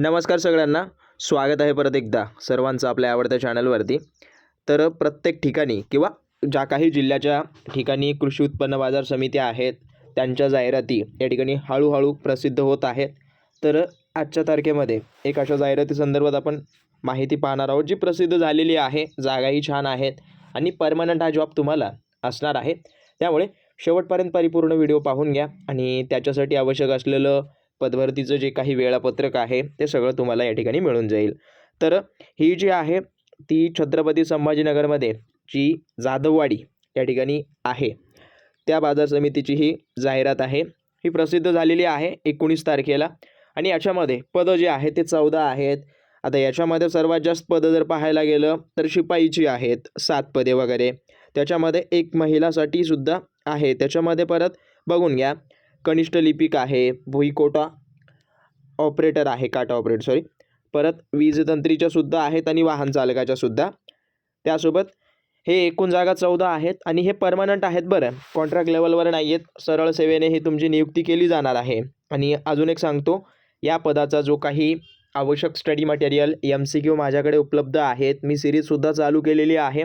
नमस्कार सगळ्यांना. स्वागत आहे परत एकदा सर्वांचं आपल्या आवडत्या चॅनलवरती. तर प्रत्येक ठिकाणी किंवा ज्या काही जिल्ह्याच्या ठिकाणी कृषी उत्पन्न बाजार समित्या आहेत त्यांच्या जाहिराती या ठिकाणी हळूहळू प्रसिद्ध होत आहेत. तर आजच्या तारखेमध्ये एक अशा जाहिराती संदर्भात आपण माहिती पाहणार आहोत जी प्रसिद्ध झालेली आहे जागाही छान आहेत आणि परमनंट हा जॉब तुम्हाला असणार आहे. त्यामुळे शेवटपर्यंत परिपूर्ण व्हिडिओ पाहून घ्या आणि त्याच्यासाठी आवश्यक असलेलं पदभरतीचं जे काही वेळापत्रक आहे ते सगळं तुम्हाला या ठिकाणी मिळून जाईल. तर ही जी आहे ती छत्रपती संभाजीनगरमध्ये जी जाधववाडी या ठिकाणी आहे त्या बाजार समितीची ही जाहिरात आहे. ही प्रसिद्ध झालेली आहे एकोणीस तारखेला आणि याच्यामध्ये पदं जे आहे ते चौदा आहेत. आता याच्यामध्ये सर्वात जास्त पदं जर पाहायला गेलं तर शिपाईची आहेत सात पदे वगैरे. त्याच्यामध्ये एक महिलासाठी सुद्धा आहे. त्याच्यामध्ये परत बघून घ्या कनिष्ठ लिपिक आहे. भुईकोटा ऑपरेटर आहे. काटा ऑपरेटर सॉरी परत वीजतंत्रीच्या सुद्धा आहेत आणि वाहन चालकाच्या सुद्धा. त्यासोबत हे एकूण जागा चौदा आहेत आणि हे परमनंट आहेत बरं. कॉन्ट्रॅक्ट लेवलवर नाही आहेत सरळ सेवेने ही तुमची नियुक्ती केली जाणार आहे. आणि अजून एक सांगतो या पदाचा जो काही आवश्यक study material M C Q माझ्याकडे उपलब्ध आहेत. मी सिरीजसुद्धा चालू केलेली आहे.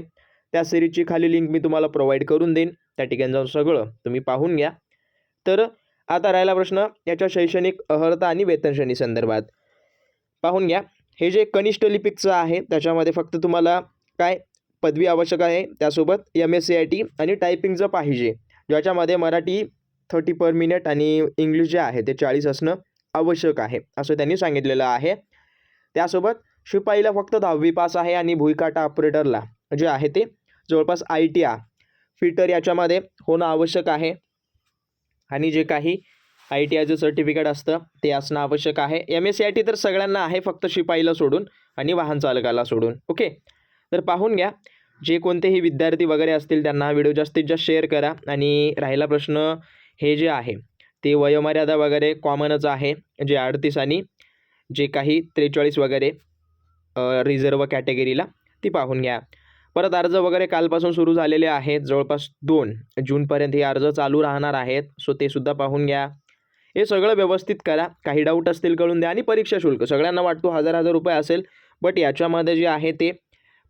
त्या सिरीजची खाली लिंक मी तुम्हाला प्रोव्हाइड करून देईन. त्या ठिकाणी जाऊन सगळं तुम्ही पाहून घ्या. तर आता राहिला प्रश्न याच्या शैक्षणिक अर्हता आणि वेतनश्रेणी संदर्भात. पाहून घ्या. हे जे कनिष्ठ लिपिकचं आहे त्याच्यामध्ये फक्त तुम्हाला काय पदवी आवश्यक आहे त्यासोबत M S C I T आणि टायपिंगचं पाहिजे. ज्याच्यामध्ये मराठी थर्टी पर मिनिट आणि इंग्लिश जे आहे ते चाळीस असणं आवश्यक आहे असं त्यांनी सांगितलेलं आहे. त्यासोबत शिपाईला फक्त दहावी पास आहे आणि भुईकाटा ऑपरेटरला जे आहे ते जवळपास आय टी आ फिटर याच्यामध्ये होणं आवश्यक आहे. आणि जे काही आय टी आयचं सर्टिफिकेट असतं ते असणं आवश्यक आहे. M S C I T तर सगळ्यांना आहे फक्त शिपाईला सोडून आणि वाहन चालकाला सोडून. ओके? तर पाहून घ्या. जे कोणतेही विद्यार्थी वगैरे असतील त्यांना हा व्हिडिओ जास्तीत जास्त शेअर करा. आणि राहिला प्रश्न हे जे आहे ते वयोमर्यादा वगैरे कॉमनच आहे. जे अडतीस आणि जे काही त्रेचाळीस वगैरे रिझर्व कॅटेगरीला ती पाहून घ्या. परत अर्ज वगैरे कालपासून सुरू झालेले आहेत. जवळपास दोन जूनपर्यंत हे अर्ज चालू राहणार आहेत. सो ते सुद्धा पाहून घ्या. हे सगळं व्यवस्थित करा. काही डाऊट असतील कळून द्या. आणि परीक्षा शुल्क. सगळ्यांना वाटतो हजार हजार रुपये असेल बट याच्यामध्ये जे आहे ते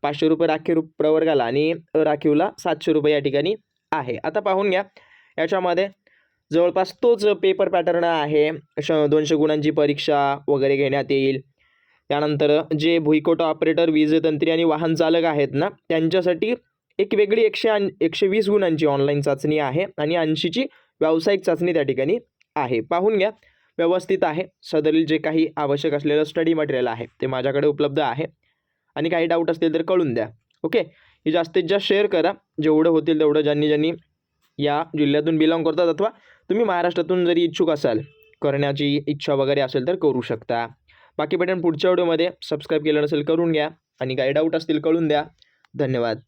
पाचशे रुपये राखीव प्रवर्गाला आणि राखीवला सातशे रुपये या ठिकाणी आहे. आता पाहून घ्या. याच्यामध्ये जवळपास तोच पेपर पॅटर्न आहे. श दोनशे गुणांची परीक्षा वगैरे घेण्यात येईल. त्यानंतर जे भुईकोटा ऑपरेटर वीजतंत्री आणि वाहन चालक आहेत ना त्यांच्यासाठी एक वेगळी एकशे ऐं एकशे वीस गुणांची ऑनलाईन चाचणी आहे आणि ऐंशीची व्यावसायिक चाचणी त्या ठिकाणी आहे. पाहून घ्या व्यवस्थित आहे. सदरील जे काही आवश्यक असलेलं स्टडी मटेरियल आहे ते माझ्याकडे उपलब्ध आहे. आणि काही डाऊट असतील तर कळून द्या. ओके हे जास्तीत जास्त शेअर करा. जेवढं होतील तेवढं ज्यांनी ज्यांनी या जिल्ह्यातून बिलॉंग करतात अथवा तुम्ही महाराष्ट्रातून जरी इच्छुक असाल करण्याची इच्छा वगैरे असेल तर करू शकता. बाकी भेटेन पुढच्या व्हिडिओमध्ये सबस्क्राईब केलं नसेल करून घ्या. आणि काही डाऊट असतील कळून द्या. धन्यवाद.